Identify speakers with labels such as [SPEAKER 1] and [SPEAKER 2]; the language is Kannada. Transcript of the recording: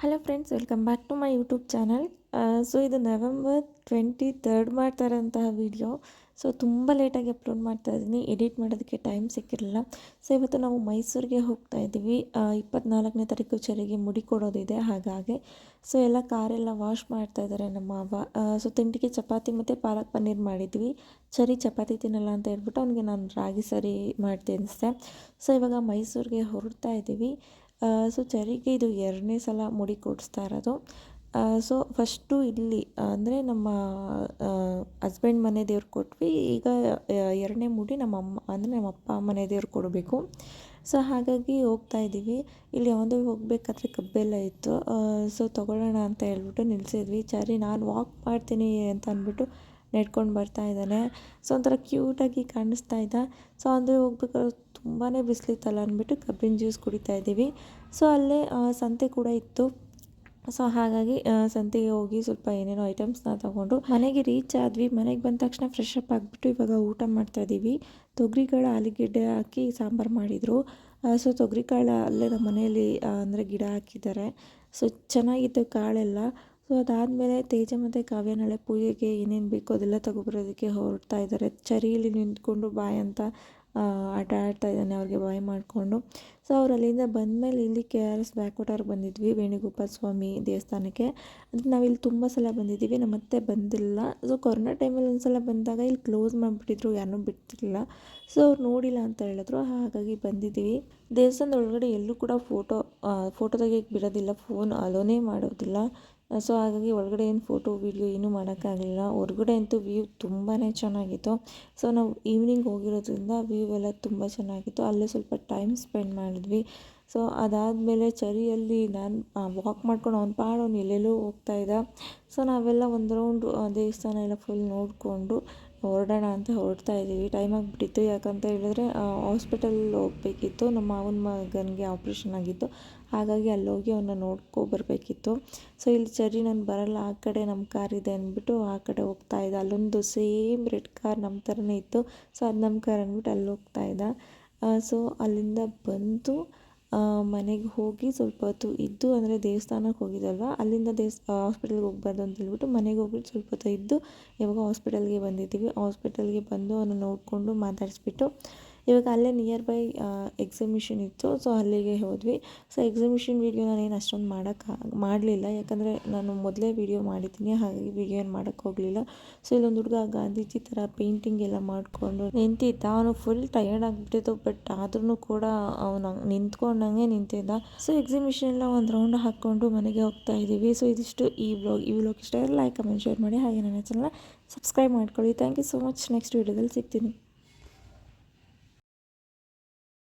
[SPEAKER 1] Hello friends welcome back to my YouTube channel so ಇದು ನವೆಂಬರ್ ಟ್ವೆಂಟಿ ತರ್ಡ್ ಮಾಡ್ತಾ ಇರೋಂತಹ ವಿಡಿಯೋ ಸೊ ತುಂಬ ಲೇಟಾಗಿ ಅಪ್ಲೋಡ್ ಮಾಡ್ತಾ ಇದ್ದೀನಿ. ಎಡಿಟ್ ಮಾಡೋದಕ್ಕೆ ಟೈಮ್ ಸಿಕ್ಕಿರಲಿಲ್ಲ. ಸೊ ಇವತ್ತು ನಾವು ಮೈಸೂರಿಗೆ ಹೋಗ್ತಾ ಇದ್ದೀವಿ. ಇಪ್ಪತ್ನಾಲ್ಕನೇ ತಾರೀಕು ಚರಿಗೆ ಮುಡಿ ಕೊಡೋದಿದೆ ಹಾಗಾಗಿ. ಸೊ ಎಲ್ಲ ಕಾರೆಲ್ಲ ವಾಶ್ ಮಾಡ್ತಾ ಇದ್ದಾರೆ ನಮ್ಮ ಅವ ಸೊ ತಿಂಡಿಗೆ ಚಪಾತಿ ಮತ್ತು ಪಾಲಕ್ ಪನ್ನೀರ್ ಮಾಡಿದ್ವಿ. ಚರಿ ಚಪಾತಿ ತಿನ್ನಲ್ಲ ಅಂತ ಹೇಳ್ಬಿಟ್ಟು ಅವ್ನಿಗೆ ನಾನು ರಾಗಿ ಸರಿ ಮಾಡ್ತೀನಿ ತಿನ್ನಿಸ್ದೆ ಸೊ ಇವಾಗ ಮೈಸೂರಿಗೆ ಹೊರಡ್ತಾ ಇದ್ದೀವಿ. ಸೊ ಚರಿಗೆ ಇದು ಎರಡನೇ ಸಲ ಮುಡಿ ಕೊಡಿಸ್ತಾ ಇರೋದು. ಸೊ ಫಸ್ಟು ಇಲ್ಲಿ ಅಂದರೆ ನಮ್ಮ ಹಸ್ಬೆಂಡ್ ಮನೆ ದೇವ್ರಿಗೆ ಕೊಟ್ವಿ. ಈಗ ಎರಡನೇ ಮುಡಿ ನಮ್ಮ ಅಮ್ಮ, ಅಂದರೆ ನಮ್ಮ ಅಪ್ಪ ಮನೆ ದೇವ್ರಿಗೆ ಕೊಡಬೇಕು. ಸೊ ಹಾಗಾಗಿ ಹೋಗ್ತಾ ಇದ್ದೀವಿ ಇಲ್ಲಿ ಯಾವುದೋ ಹೋಗಬೇಕಾದ್ರೆ ಕಬ್ಬೆಲ್ಲ ಇತ್ತು. ಸೊ ತೊಗೊಳ್ಳೋಣ ಅಂತ ಹೇಳ್ಬಿಟ್ಟು ನಿಲ್ಲಿಸಿದ್ವಿ ಚರಿ ನಾನು ವಾಕ್ ಮಾಡ್ತೀನಿ ಅಂತ ಅಂದ್ಬಿಟ್ಟು ನೆಡ್ಕೊಂಡು ಬರ್ತಾ ಇದ್ದಾನೆ. ಸೊ ಒಂಥರ ಕ್ಯೂಟಾಗಿ ಕಾಣಿಸ್ತಾ ಇದ್ದ ಸೊ ಅಂದರೆ ಹೋಗ್ಬೇಕಾದ್ರೆ ತುಂಬಾ ಬಿಸಿಲಿತ್ತಲ್ಲ ಅಂದ್ಬಿಟ್ಟು ಕಬ್ಬಿನ ಜ್ಯೂಸ್ ಕುಡಿತಾ ಇದ್ದೀವಿ. ಸೊ ಅಲ್ಲೇ ಸಂತೆ ಕೂಡ ಇತ್ತು. ಸೊ ಹಾಗಾಗಿ ಸಂತೆಗೆ ಹೋಗಿ ಸ್ವಲ್ಪ ಏನೇನೋ ಐಟಮ್ಸ್ನ ತೊಗೊಂಡು ಮನೆಗೆ ರೀಚ್ ಆದ್ವಿ. ಮನೆಗೆ ಬಂದ ತಕ್ಷಣ ಫ್ರೆಶ್ ಅಪ್ ಆಗಿಬಿಟ್ಟು ಇವಾಗ ಊಟ ಮಾಡ್ತಾ ಇದ್ದೀವಿ. ತೊಗರಿಗಳ ಆಲೂಗೆಡ್ಡೆ ಹಾಕಿ ಸಾಂಬಾರು ಮಾಡಿದರು. ಸೊ ತೊಗರಿಕಾಳು ಅಲ್ಲೇ ನಮ್ಮ ಮನೆಯಲ್ಲಿ ಅಂದರೆ ಗಿಡ ಹಾಕಿದ್ದಾರೆ. ಸೊ ಚೆನ್ನಾಗಿತ್ತು ಕಾಳೆಲ್ಲ. ಸೊ ಅದಾದಮೇಲೆ ತೇಜ ಮತ್ತು ಕಾವ್ಯ ನಾಳೆ ಪೂಜೆಗೆ ಏನೇನು ಬೇಕೋ ಅದೆಲ್ಲ ತಗೊಬರೋದಕ್ಕೆ ಹೊರಡ್ತಾ ಇದ್ದಾರೆ. ಚರಿಯಲ್ಲಿ ನಿಂತ್ಕೊಂಡು ಬಾಯ್ ಅಂತ ಆಟ ಆಡ್ತಾ ಇದ್ದಾನೆ ಅವ್ರಿಗೆ ಬಾಯ್ ಮಾಡಿಕೊಂಡು. ಸೊ ಅವ್ರು ಅಲ್ಲಿಂದ ಬಂದಮೇಲೆ ಇಲ್ಲಿ ಕೆ ಆರ್ ಎಸ್ ಬ್ಯಾಕ್ವಾಟರ್ ಬಂದಿದ್ವಿ ವೇಣುಗೋಪಾಲ ಸ್ವಾಮಿ ದೇವಸ್ಥಾನಕ್ಕೆ. ಅಂದರೆ ನಾವಿಲ್ಲಿ ತುಂಬ ಸಲ ಬಂದಿದ್ದೀವಿ ನಮ್ಮ ಮತ್ತೆ ಬಂದಿಲ್ಲ. ಸೊ ಕೊರೋನಾ ಟೈಮಲ್ಲಿ ಒಂದು ಸಲ ಬಂದಾಗ ಇಲ್ಲಿ ಕ್ಲೋಸ್ ಮಾಡಿಬಿಟ್ಟಿದ್ರು ಯಾರನ್ನೂ ಬಿಡ್ತಿರ್ಲಿಲ್ಲ ಸೊ ಅವ್ರು ನೋಡಿಲ್ಲ ಅಂತ ಹೇಳಿದ್ರು, ಹಾಗಾಗಿ ಬಂದಿದ್ದೀವಿ. ದೇವಸ್ಥಾನದ ಒಳಗಡೆ ಎಲ್ಲೂ ಕೂಡ ಫೋಟೋ ಫೋಟೋ ತೆಗಿಯೋಕ್ಕೆ ಬಿಡೋದಿಲ್ಲ, ಫೋನ್ ಅಲೋನೇ ಮಾಡೋದಿಲ್ಲ. ಸೊ ಹಾಗಾಗಿ ಒಳಗಡೆ ಏನು ಫೋಟೋ ವೀಡಿಯೋ ಏನೂ ಮಾಡೋಕ್ಕಾಗಲಿಲ್ಲ. ಹೊರ್ಗಡೆ ಅಂತೂ ವ್ಯೂ ತುಂಬಾ ಚೆನ್ನಾಗಿತ್ತು. ಸೊ ನಾವು ಈವ್ನಿಂಗ್ ಹೋಗಿರೋದ್ರಿಂದ ವ್ಯೂ ಎಲ್ಲ ತುಂಬ ಚೆನ್ನಾಗಿತ್ತು. ಅಲ್ಲೇ ಸ್ವಲ್ಪ ಟೈಮ್ ಸ್ಪೆಂಡ್ ಮಾಡಿದ್ವಿ. ಸೊ ಅದಾದಮೇಲೆ ಚರಿಯಲ್ಲಿ ನಾನು ವಾಕ್ ಮಾಡ್ಕೊಂಡು ಅವ್ನು ಪಾಡು ಅವ್ನು ಎಲ್ಲೆಲ್ಲೋ ಹೋಗ್ತಾಯಿದ್ದ ಸೊ ನಾವೆಲ್ಲ ಒಂದು ರೌಂಡು ದೇವಸ್ಥಾನ ಎಲ್ಲ ಫುಲ್ ನೋಡಿಕೊಂಡು ಹೊರಡೋಣ ಅಂತ ಹೊರಡ್ತಾ ಇದ್ದೀವಿ. ಟೈಮ್ ಆಗಿಬಿಟ್ಟಿತ್ತು. ಯಾಕಂತ ಹೇಳಿದ್ರೆ ಹಾಸ್ಪಿಟಲ್ ಹೋಗಬೇಕಿತ್ತು. ನಮ್ಮ ಮಾವನ ಮಗನಿಗೆ ಆಪ್ರೇಷನ್ ಆಗಿತ್ತು. ಹಾಗಾಗಿ ಅಲ್ಲಿ ಹೋಗಿ ಅವನ್ನ ನೋಡ್ಕೊ ಬರಬೇಕಿತ್ತು. ಸೊ ಇಲ್ಲಿ ಚರಿ ನಾನು ಬರಲ್ಲ. ಆ ಕಡೆ ನಮ್ಮ ಕಾರ್ ಇದೆ ಅಂದ್ಬಿಟ್ಟು ಆ ಕಡೆ ಹೋಗ್ತಾ ಇದ್ದ. ಅಲ್ಲೊಂದು ಸೇಮ್ ರೆಡ್ ಕಾರ್ ನಮ್ಮ ಥರನೇ ಇತ್ತು. ಸೊ ಅದು ನಮ್ಮ ಕಾರ್ ಅಂದ್ಬಿಟ್ಟು ಅಲ್ಲಿ ಹೋಗ್ತಾ ಇದ್ದ ಸೊ ಅಲ್ಲಿಂದ ಬಂದು ಮನೆಗೆ ಹೋಗಿ ಸ್ವಲ್ಪ ಹೊತ್ತು ಇದ್ದು ಅಂದರೆ ದೇವಸ್ಥಾನಕ್ಕೆ ಹೋಗಿದ್ದಲ್ವ ಅಲ್ಲಿಂದ ದೇವ್ಸ್ ಹಾಸ್ಪಿಟಲ್ಗೆ ಹೋಗ್ಬಾರ್ದು ಅಂತ ಹೇಳ್ಬಿಟ್ಟು ಮನೆಗೆ ಹೋಗ್ಬಿಟ್ಟು ಸ್ವಲ್ಪ ಹೊತ್ತು ಇದ್ದು ಇವಾಗ ಹಾಸ್ಪಿಟಲ್ಗೆ ಬಂದಿದ್ದೀವಿ. ಹಾಸ್ಪಿಟಲ್ಗೆ ಬಂದು ಅವನ್ನ ನೋಡಿಕೊಂಡು ಮಾತಾಡಿಸ್ಬಿಟ್ಟು ಇವಾಗ ಅಲ್ಲೇ ನಿಯರ್ ಬೈ ಎಕ್ಸಿಬಿಷನ್ ಇತ್ತು. ಸೊ ಅಲ್ಲಿಗೆ ಹೋದ್ವಿ. ಸೊ ಎಕ್ಸಿಬಿಷನ್ ವೀಡಿಯೋ ನಾನೇನು ಅಷ್ಟೊಂದು ಮಾಡೋಕ್ಕೆ ಮಾಡಲಿಲ್ಲ. ಯಾಕಂದರೆ ನಾನು ಮೊದಲೇ ವೀಡಿಯೋ ಮಾಡಿದ್ದೀನಿ. ಹಾಗಾಗಿ ವೀಡಿಯೋ ಏನು ಮಾಡೋಕ್ಕೆ ಹೋಗಲಿಲ್ಲ. ಸೊ ಇಲ್ಲೊಂದು ಹುಡುಗ ಗಾಂಧೀಜಿ ಥರ ಪೇಂಟಿಂಗ್ ಎಲ್ಲ ಮಾಡಿಕೊಂಡು ನಿಂತಿದ್ದ. ಅವನು ಫುಲ್ ಟಯರ್ಡ್ ಆಗಿಬಿಟ್ಟಿತ್ತು. ಬಟ್ ಆದ್ರೂ ಕೂಡ ಅವನು ನಿಂತ್ಕೊಂಡಂಗೆ ನಿಂತಿದ್ದ. ಸೊ ಎಕ್ಸಿಬಿಷನ್ ಎಲ್ಲ ಒಂದು ರೌಂಡ್ ಹಾಕ್ಕೊಂಡು ಮನೆಗೆ ಹೋಗ್ತಾ ಇದ್ದೀವಿ. ಸೊ ಇದಿಷ್ಟು ಈ ಬ್ಲಾಗ್ ಈ ವ್ಲಾಗ್ ಇಷ್ಟ ಲೈಕ್ ಕಮೆಂಟ್ ಶೇರ್ ಮಾಡಿ. ಹಾಗೆ ನನ್ನ ಚಾನಲ್ ಸಬ್ಸ್ಕ್ರೈಬ್ ಮಾಡ್ಕೊಳ್ಳಿ. Thank you so much next ವೀಡಿಯೋದಲ್ಲಿ ಸಿಗ್ತೀನಿ.